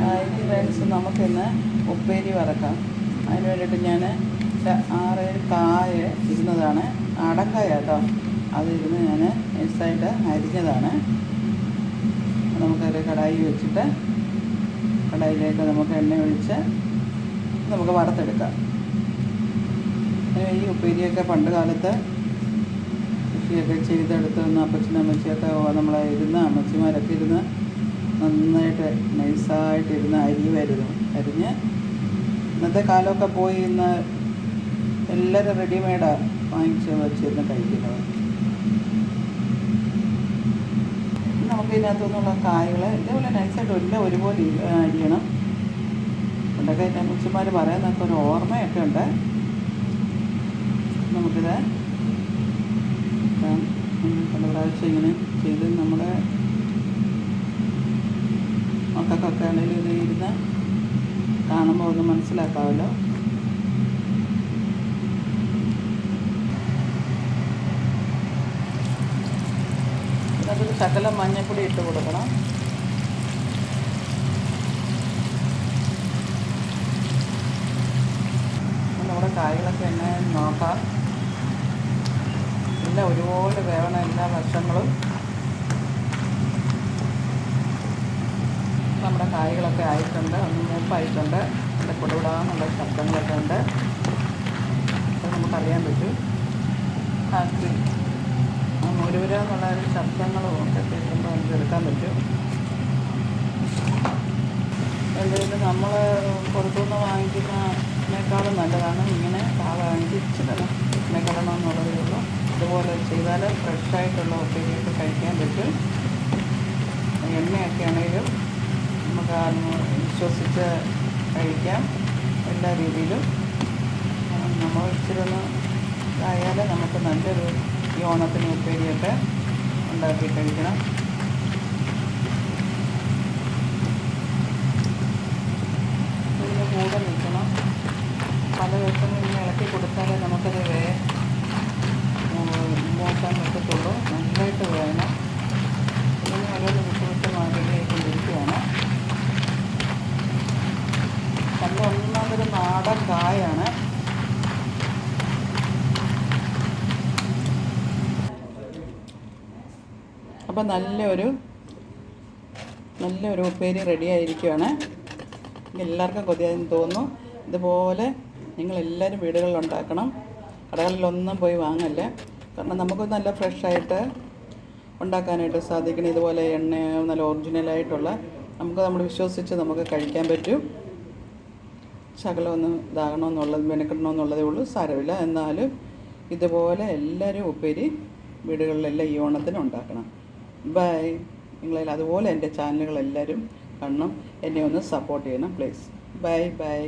ഇനി ഫ്രണ്ട്സ് നമുക്കിന്ന് ഉപ്പേരി വറക്കാം. അതിന് വേണ്ടിയിട്ട് ഞാൻ ആറേഴ് കായ ഇരുന്നതാണ്. അടക്കായ കേട്ടോ അത് ഇരുന്ന് ഞാൻ നൈസായിട്ട് അരിഞ്ഞതാണ്. നമുക്കൊരു കടായി വെച്ചിട്ട് കടായിലേക്ക് നമുക്ക് എണ്ണ ഒഴിച്ച് നമുക്ക് വറുത്തെടുക്കാം. ഈ ഉപ്പേരിയൊക്കെ പണ്ട് കാലത്ത് കൃഷിയൊക്കെ ചെയ്തെടുത്ത് അപ്പച്ചനും അമ്മച്ചിയൊക്കെ നമ്മളെ ഇരുന്ന് അമ്മച്ചിമാരൊക്കെ ഇരുന്ന് നന്നായിട്ട് നൈസായിട്ട് ഇരുന്ന് അരിയുമായിരുന്നു അരിഞ്ഞ് ഇന്നത്തെ കാലമൊക്കെ പോയി ഇന്ന് എല്ലാവരും റെഡിമെയ്ഡാണ് വാങ്ങിച്ച് വെച്ചിരുന്ന് കഴിക്കുന്നത്. നമുക്ക് ഇതിനകത്തു കായകൾ ഇതേപോലെ നൈസായിട്ട് എല്ലാം ഒരുപോലെ അരിയണം. പണ്ടൊക്കെ എന്റെ അമ്മച്ചിമാർ പറയുന്നൊക്കെ ഒരു ഓർമ്മയൊക്കെ ഉണ്ട്. നമുക്കിത് പല പ്രാവശ്യം ഇങ്ങനെ ചെയ്ത് നമ്മുടെ മക്കൾക്കൊക്കെ ഇത് ഇരുന്ന് കാണുമ്പോൾ ഒന്ന് മനസ്സിലാക്കാമല്ലോ. അതിൽ ശകലം മഞ്ഞപ്പൊടി ഇട്ട് കൊടുക്കണം. നമ്മുടെ കായകളൊക്കെ എന്നെ നോക്കാം. എല്ലാം ഒരുപോലെ വേവണം എല്ലാ വശങ്ങളും കായ്കളൊക്കെ ആയിട്ടുണ്ട് ഒന്ന് മൂപ്പായിട്ടുണ്ട് നല്ല കൊടുവിടാന്നുള്ള ശബ്ദങ്ങളൊക്കെ ഉണ്ട്. അത് നമുക്കറിയാൻ പറ്റും. ആ കി- ആ മുരുവര എന്നുള്ള ഒരു ശബ്ദങ്ങളും ഒക്കെ കേൾക്കുമ്പോൾ നമുക്ക് എടുക്കാൻ പറ്റും. എന്തെങ്കിലും നമ്മൾ പുറത്തുനിന്ന് വാങ്ങിക്കുന്നതിനേക്കാളും നല്ലതാണ് ഇങ്ങനെ പാകമായിട്ട് ഇച്ചിരി എണ്ണക്കിടണം എന്നുള്ളതേ ഉള്ളൂ. അതുപോലെ ചെയ്താൽ ഫ്രഷായിട്ടുള്ള ഉപ്പേരിയൊക്കെ കഴിക്കാൻ പറ്റും. എണ്ണയൊക്കെ ആണെങ്കിലും വിശ്വസിച്ച് കഴിക്കാം എല്ലാ രീതിയിലും. നമ്മൾ ഇച്ചിരി ഒന്ന് ഇതായാൽ നമുക്ക് നല്ലൊരു ഈ ഓണത്തിന് ഉപ്പേരിയൊക്കെ ഉണ്ടാക്കി കഴിക്കണം. കൂടെ നിൽക്കണം. പല ദിവസങ്ങളിൽ ഇളക്കി കൊടുത്താലേ നമുക്കത് നാടൻ കായാണ്. അപ്പം നല്ലൊരു നല്ലൊരു ഉപ്പേരി റെഡി ആയിരിക്കുകയാണ് എല്ലാവർക്കും കൊതിയായെന്ന് തോന്നുന്നു. ഇതുപോലെ നിങ്ങളെല്ലാവരും വീടുകളിൽ ഉണ്ടാക്കണം. കടകളിലൊന്നും പോയി വാങ്ങല്ലേ. കാരണം നമുക്ക് നല്ല ഫ്രഷായിട്ട് ഉണ്ടാക്കാനായിട്ട് സാധിക്കണം. ഇതുപോലെ എണ്ണ നല്ല ഒറിജിനലായിട്ടുള്ള നമുക്ക് നമ്മൾ വിശ്വസിച്ച് നമുക്ക് കഴിക്കാൻ പറ്റും. ശകലം ഒന്ന് ഇതാകണമെന്നുള്ളത് മെനക്കെടണമെന്നുള്ളതേ ഉള്ളൂ. സാരമില്ല. എന്നാലും ഇതുപോലെ എല്ലാവരും ഉപ്പേരി വീടുകളിലെല്ലാം ഈ ഓണത്തിന് ഉണ്ടാക്കണം. ബൈ നിങ്ങളെല്ലാം അതുപോലെ എന്റെ ചാനലുകളെല്ലാവരും കാണണം. എന്നെ ഒന്ന് സപ്പോർട്ട് ചെയ്യണം പ്ലീസ് ബൈ ബൈ